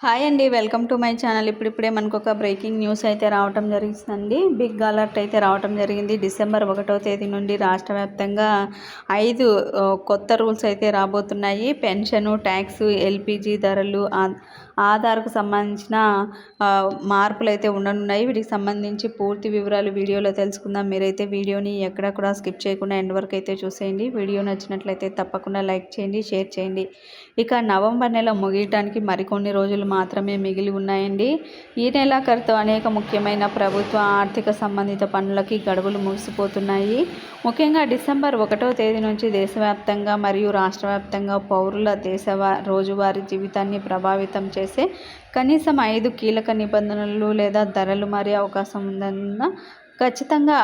Hi అండి welcome to my channel. ఇప్పుడిప్పుడే మనకు ఒక బ్రేకింగ్ న్యూస్ అయితే రావటం జరుగుతుందండి బిగ్ అలర్ట్ అయితే రావటం జరిగింది. డిసెంబర్ ఒకటో తేదీ నుండి రాష్ట్ర వ్యాప్తంగా ఐదు కొత్త రూల్స్ అయితే రాబోతున్నాయి. పెన్షను ట్యాక్స్ ఎల్పిజి ధరలు ఆధార్కు సంబంధించిన మార్పులు అయితే ఉండనున్నాయి. వీటికి సంబంధించి పూర్తి వివరాలు వీడియోలో తెలుసుకుందాం. మీరైతే వీడియోని ఎక్కడ కూడా స్కిప్ చేయకుండా ఎండ్ వరకు అయితే చూసేయండి. వీడియో నచ్చినట్లయితే తప్పకుండా లైక్ చేయండి షేర్ చేయండి. ఇక నవంబర్ నెల ముగియటానికి మరికొన్ని రోజులు మాత్రమే మిగిలి ఉన్నాయండి. ఈ నెలాఖరుతో అనేక ముఖ్యమైన ప్రభుత్వ ఆర్థిక సంబంధిత పనులకి గడువులు ముగిసిపోతున్నాయి. ముఖ్యంగా డిసెంబర్ ఒకటో తేదీ నుంచి దేశవ్యాప్తంగా మరియు రాష్ట్రవ్యాప్తంగా పౌరుల దేశ రోజువారీ జీవితాన్ని ప్రభావితం చేసే కనీసం ఐదు కీలక నిబంధనలు లేదా ధరలు మారే అవకాశం ఉందన్న ఖచ్చితంగా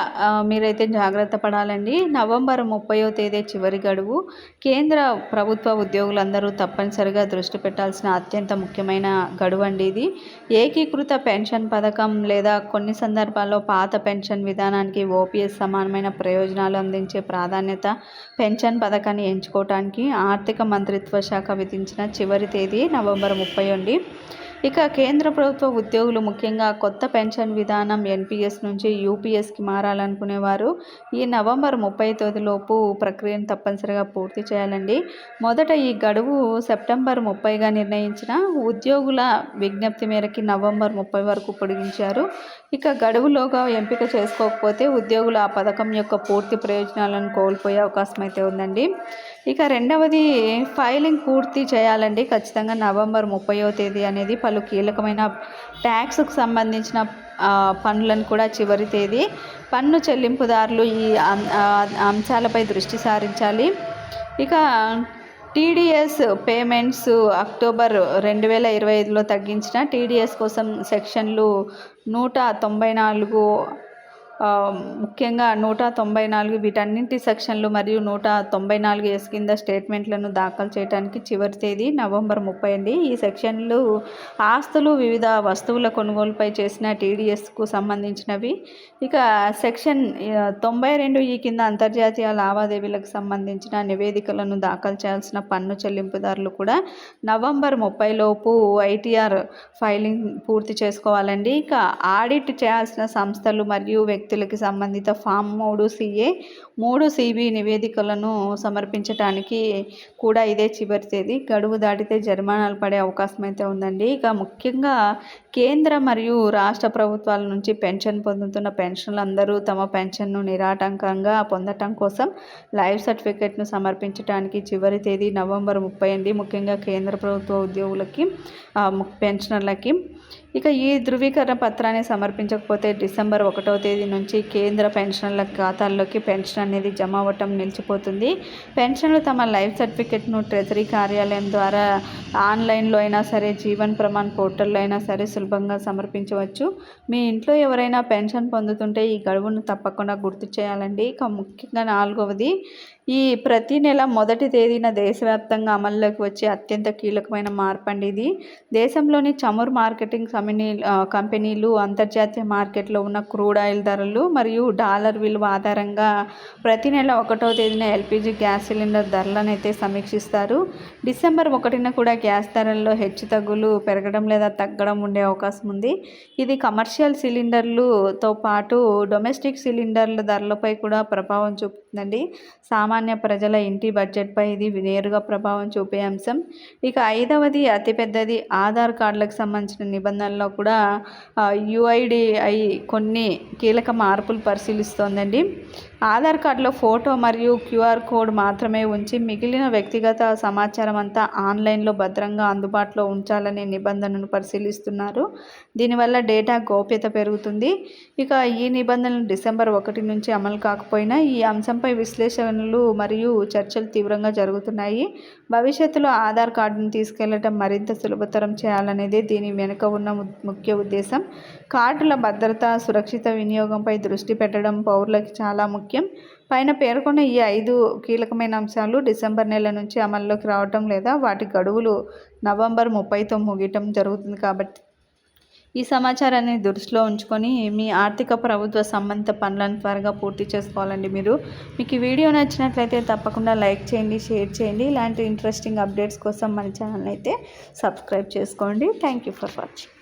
మీరైతే జాగ్రత్త పడాలండి. నవంబర్ ముప్పయో తేదీ చివరి గడువు. కేంద్ర ప్రభుత్వ ఉద్యోగులందరూ తప్పనిసరిగా దృష్టి పెట్టాల్సిన అత్యంత ముఖ్యమైన గడువు అండి ఇది. ఏకీకృత పెన్షన్ పథకం లేదా కొన్ని సందర్భాల్లో పాత పెన్షన్ విధానానికి ఓపీఎస్ సమానమైన ప్రయోజనాలు అందించే ప్రాధాన్యత పెన్షన్ పథకాన్ని ఎంచుకోవటానికి ఆర్థిక మంత్రిత్వ శాఖ విధించిన చివరి తేదీ నవంబర్ ముప్పై అండి. ఇక కేంద్ర ప్రభుత్వ ఉద్యోగులు ముఖ్యంగా కొత్త పెన్షన్ విధానం ఎన్పిఎస్ నుంచి యూపీఎస్కి మారాలనుకునేవారు ఈ నవంబర్ ముప్పై తేదీలోపు ప్రక్రియను తప్పనిసరిగా పూర్తి చేయాలండి. మొదట ఈ గడువు సెప్టెంబర్ ముప్పైగా నిర్ణయించిన ఉద్యోగుల విజ్ఞప్తి మేరకి నవంబర్ ముప్పై వరకు పొడిగించారు. ఇక గడువులోగా ఎంపిక చేసుకోకపోతే ఉద్యోగులు ఆ పథకం యొక్క పూర్తి ప్రయోజనాలను కోల్పోయే అవకాశం అయితే ఉందండి. ఇక రెండవది ఫైలింగ్ పూర్తి చేయాలండి. ఖచ్చితంగా నవంబర్ ముప్పయో తేదీ అనేది పలు కీలకమైన ట్యాక్స్కు సంబంధించిన పన్నులను పనులను కూడా చివరి తేదీ పన్ను చెల్లింపుదారులు ఈ అంశాలపై దృష్టి సారించాలి. ఇక టీడీఎస్ పేమెంట్స్ అక్టోబర్ రెండు వేల ఇరవై ఐదులో తగ్గించిన టీడీఎస్ కోసం సెక్షన్లు నూట తొంభై నాలుగు ముఖ్యంగా నూట తొంభై నాలుగు వీటన్నింటి సెక్షన్లు మరియు నూట తొంభై నాలుగు ఎస్ కింద స్టేట్మెంట్లను దాఖలు చేయడానికి చివరి తేదీ నవంబర్ ముప్పై అండి. ఈ సెక్షన్లు ఆస్తులు వివిధ వస్తువుల కొనుగోలుపై చేసిన టీడీఎస్కు సంబంధించినవి. ఇక సెక్షన్ తొంభై రెండు ఈ కింద అంతర్జాతీయ లావాదేవీలకు సంబంధించిన నివేదికలను దాఖలు చేయాల్సిన పన్ను చెల్లింపుదారులు కూడా నవంబర్ ముప్పై లోపు ఐటీఆర్ ఫైలింగ్ పూర్తి చేసుకోవాలండి. ఇక ఆడిట్ చేయాల్సిన సంస్థలు మరియు వ్యక్తులకి సంబంధిత ఫామ్ మూడు సిఏ మూడు సిబి నివేదికలను సమర్పించడానికి కూడా ఇదే చివరి తేదీ. గడువు దాటితే జరిమానాలు పడే అవకాశం అయితే ఉందండి. ఇక ముఖ్యంగా కేంద్ర మరియు రాష్ట్ర ప్రభుత్వాల నుంచి పెన్షన్ పొందుతున్న పెన్షన్లందరూ తమ పెన్షన్ను నిరాటంకంగా పొందటం కోసం లైఫ్ సర్టిఫికేట్ను సమర్పించడానికి చివరి తేదీ నవంబర్ ముప్పై అండి. ముఖ్యంగా కేంద్ర ప్రభుత్వ ఉద్యోగులకి పెన్షనర్లకి. ఇక ఈ ధృవీకరణ పత్రాన్ని సమర్పించకపోతే డిసెంబర్ ఒకటవ తేదీ నుంచి కేంద్ర పెన్షన్ల ఖాతాల్లోకి పెన్షన్ అనేది జమ అవ్వటం నిలిచిపోతుంది. పెన్షన్లు తమ లైఫ్ సర్టిఫికెట్ను ట్రెజరీ కార్యాలయం ద్వారా ఆన్లైన్లో అయినా సరే జీవన్ ప్రమాణ్ పోర్టల్లో అయినా సరే సులభంగా సమర్పించవచ్చు. మీ ఇంట్లో ఎవరైనా పెన్షన్ పొందుతుంటే ఈ గడువును తప్పకుండా గుర్తు చేయాలండి. ఇక ముఖ్యంగా నాలుగవది ఈ ప్రతి నెల మొదటి తేదీన దేశవ్యాప్తంగా అమల్లోకి వచ్చే అత్యంత కీలకమైన మార్పు అండి ఇది. దేశంలోని చమురు మార్కెటింగ్ కమినీ కంపెనీలు అంతర్జాతీయ మార్కెట్లో ఉన్న క్రూడ్ ఆయిల్ ధరలు మరియు డాలర్ విలువ ఆధారంగా ప్రతి నెల ఒకటో తేదీన ఎల్పిజి గ్యాస్ సిలిండర్ ధరలను అయితే సమీక్షిస్తారు. డిసెంబర్ ఒకటిన కూడా గ్యాస్ ధరల్లో హెచ్చు తగ్గులు పెరగడం లేదా తగ్గడం ఉండే అవకాశం ఉంది. ఇది కమర్షియల్ సిలిండర్లుతో పాటు డొమెస్టిక్ సిలిండర్ల ధరలపై కూడా ప్రభావం చూపుతుందండి సామాన్య ప్రజల ఇంటి బడ్జెట్పై ఇది నేరుగా ప్రభావం చూపే అంశం. ఇక ఐదవది అతిపెద్దది ఆధార్ కార్డులకు సంబంధించిన నిబంధనల్లో కూడా యుఐడిఐ కొన్ని కీలక మార్పులు పరిశీలిస్తోందండి. ఆధార్ కార్డులో ఫోటో మరియు క్యూఆర్ కోడ్ మాత్రమే ఉంచి మిగిలిన వ్యక్తిగత సమాచారం అంతా ఆన్లైన్లో భద్రంగా అందుబాటులో ఉంచాలనే నిబంధనను పరిశీలిస్తున్నారు. దీనివల్ల డేటా గోప్యత పెరుగుతుంది. ఇక ఈ నిబంధనలు డిసెంబర్ ఒకటి నుంచి అమలు కాకపోయినా ఈ అంశం అంశంపై విశ్లేషణలు మరియు చర్చలు తీవ్రంగా జరుగుతున్నాయి. భవిష్యత్తులో ఆధార్ కార్డును తీసుకెళ్ళడం మరింత సులభతరం చేయాలనేదే దీని వెనుక ఉన్న ము- ముఖ్య ఉద్దేశం. కార్డుల భద్రత సురక్షిత వినియోగంపై దృష్టి పెట్టడం పౌరులకు చాలా ముఖ్యం. పైన పేర్కొన్న ఈ ఐదు కీలకమైన అంశాలు డిసెంబర్ నెల నుంచి అమల్లోకి రావటం లేదా వాటి గడువులు నవంబర్ ముప్పైతో ముగియటం జరుగుతుంది కాబట్టి ఈ సమాచారాన్ని దృష్టిలో ఉంచుకొని మీ ఆర్థిక ప్రభుత్వ సంబంధిత పనులను త్వరగా పూర్తి చేసుకోవాలండి మీరు. మీకు ఈ వీడియో నచ్చినట్లయితే తప్పకుండా లైక్ చేయండి షేర్ చేయండి. ఇలాంటి ఇంట్రెస్టింగ్ అప్డేట్స్ కోసం మన ఛానల్ అయితే సబ్స్క్రైబ్ చేసుకోండి. Thank you for watching